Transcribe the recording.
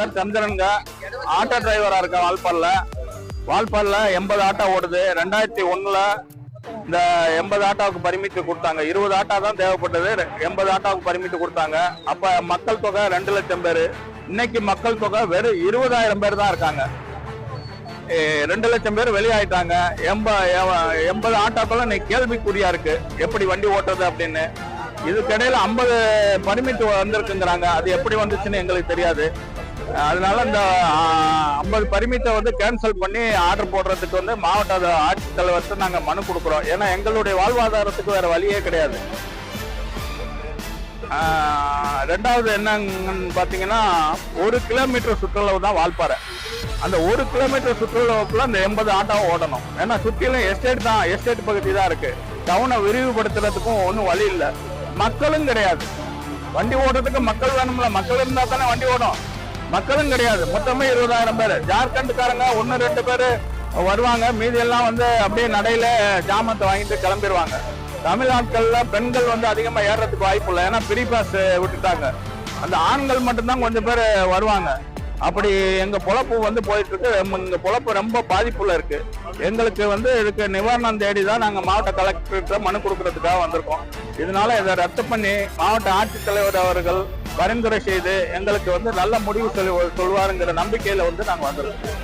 பேர் சந்திரனுங்க. ஆட்டோ டிரைவரா இருக்கேன் வால்பால்ல. வால்பால்ல எண்பது ஆட்டோ ஓடுது. ரெண்டாயிரத்தி ஒண்ணுல இந்த எண்பது ஆட்டோவுக்கு பர்மிட் கொடுத்தாங்க. இருபது ஆட்டோ தான் தேவைப்பட்டது. எண்பது ஆட்டோவுக்கு பரிமிட்டு கொடுத்தாங்க. அப்ப மக்கள் தொகை ரெண்டு லட்சம் பேர். இன்னைக்கு மக்கள் தொகை வெறும் இருபதாயிரம் பேர் தான் இருக்காங்க. ரெண்டு லட்சம் பேர் வெளியாயிட்டாங்க. எண்ப எண்பது ஆட்டோக்கெல்லாம் இன்னைக்கு கேள்விக்குறியா இருக்கு. எப்படி வண்டி ஓட்டுறது அப்படின்னு. இதுக்கிடையில ஐம்பது பர்மிட் வந்திருக்குங்கிறாங்க. அது எப்படி வந்துச்சுன்னு எங்களுக்கு தெரியாது. அதனால இந்த ஐம்பது பர்மிட்டை வந்து கேன்சல் பண்ணி ஆர்டர் போடுறதுக்கு வந்து மாவட்ட ஆட்சித்தலைவர்கிட்ட நாங்கள் மனு கொடுக்குறோம். ஏன்னா எங்களுடைய வாழ்வாதாரத்துக்கு வேற வழியே கிடையாது. ரெண்டாவது என்னன்னு பார்த்தீங்கன்னா ஒரு கிலோமீட்டர் சுற்றளவு தான் வால்பாறை. அந்த ஒரு கிலோமீட்டர் சுற்றுலாவுக்குள்ள அந்த எண்பது ஆட்டோவை ஓடணும். ஏன்னா சுற்றிலும் எஸ்டேட் தான் எஸ்டேட் பகுதி தான் இருக்கு. டவுனை விரிவுபடுத்துறதுக்கும் ஒன்றும் வழி இல்லை. மக்களும் கிடையாது. வண்டி ஓடுறதுக்கு மக்கள் வேணும்ல. மக்கள் இருந்தால் தானே வண்டி ஓடும். மக்களும் கிடையாது. மொத்தமே இருபதாயிரம் பேர். ஜார்க்கண்டுக்காரங்க ஒன்று ரெண்டு பேர் வருவாங்க. மீதி எல்லாம் வந்து அப்படியே நடையில ஜாமத்தை வாங்கிட்டு கிளம்பிடுவாங்க தமிழ்நாட்கள்ல பெண்கள் வந்து அதிகமா ஏறுறதுக்கு வாய்ப்பு இல்லை. ஏன்னா ஃப்ரீ பாஸ் விட்டுட்டாங்க. அந்த ஆண்கள் மட்டும்தான் கொஞ்சம் பேர் வருவாங்க. அப்படி எங்க பொழப்பு வந்து போயிட்டு இருக்கு எம்- எங்க பொழப்பு ரொம்ப பாதிப்புல இருக்கு. எங்களுக்கு வந்து இதுக்கு நிவாரணம் தேடி தான் நாங்க மாவட்ட கலெக்டர்கிட்ட மனு கொடுக்கறதுக்காக வந்திருக்கோம். இதனால இதை ரத்து பண்ணி மாவட்ட ஆட்சித்தலைவர் அவர்கள் பரிந்துரை செய்து எங்களுக்கு வந்து நல்ல முடிவு சொல்லி சொல்வாருங்கிற நம்பிக்கையில வந்து நாங்க வந்திருக்கோம்.